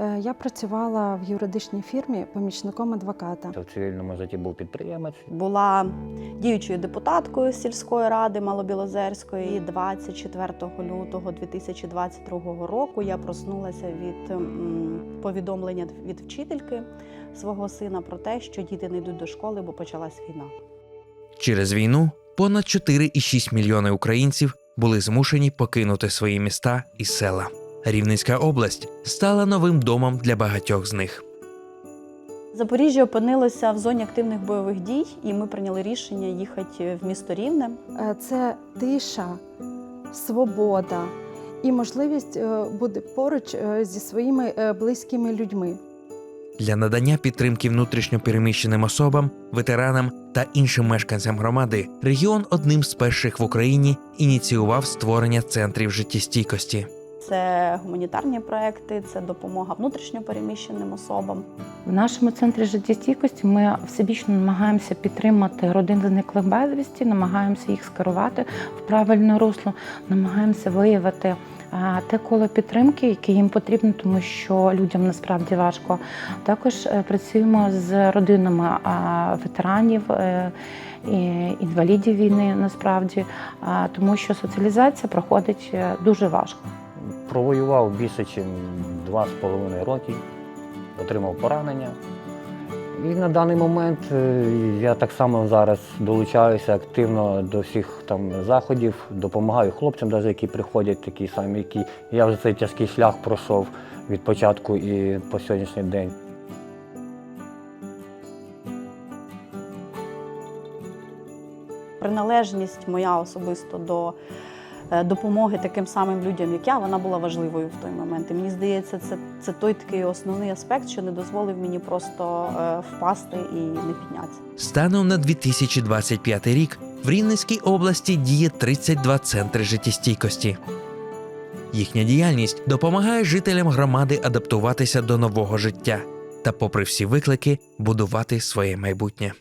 Е, Я працювала в юридичній фірмі помічником адвоката. В цивільному житті був підприємець. Була діючою депутаткою сільської ради Малобілозерської. І 24 лютого 2022 року я проснулася від повідомлення від вчительки свого сина про те, що діти не йдуть до школи, бо почалась війна. Через війну понад 4,6 мільйони українців були змушені покинути свої міста і села. Рівненська область стала новим домом для багатьох з них. Запоріжжя опинилося в зоні активних бойових дій, і ми прийняли рішення їхати в місто Рівне. Е, Це тиша, свобода і можливість е, бути поруч е, зі своїми близькими людьми. Для надання підтримки внутрішньопереміщеним особам, ветеранам та іншим мешканцям громади регіон одним з перших в Україні ініціював створення центрів життєстійкості. Це гуманітарні проекти, це допомога внутрішньопереміщеним особам. В нашому центрі життєстійкості ми всебічно намагаємося підтримати родин зниклих безвісті, намагаємося їх скерувати в правильне русло, намагаємося виявити е, те коло підтримки, яке їм потрібно, тому що людям насправді важко. Також е, працюємо з родинами е, ветеранів. Інвалідів війни насправді, тому що соціалізація проходить дуже важко. Провоював більше, ніж два з половиною роки, отримав поранення. І на даний момент е, я так само зараз долучаюся активно до всіх там заходів, допомагаю хлопцям, навіть, які приходять такі самі, які я вже цей тяжкий шлях пройшов від початку і по сьогоднішній день. Приналежність моя особисто до допомоги таким самим людям, як я, вона була важливою в той момент. І мені здається, це, це той такий основний аспект, що не дозволив мені просто е, впасти і не піднятися. Станом на 2025 рік в Рівненській області діє 32 центри життєстійкості. Їхня діяльність допомагає жителям громади адаптуватися до нового життя та, попри всі виклики, будувати своє майбутнє.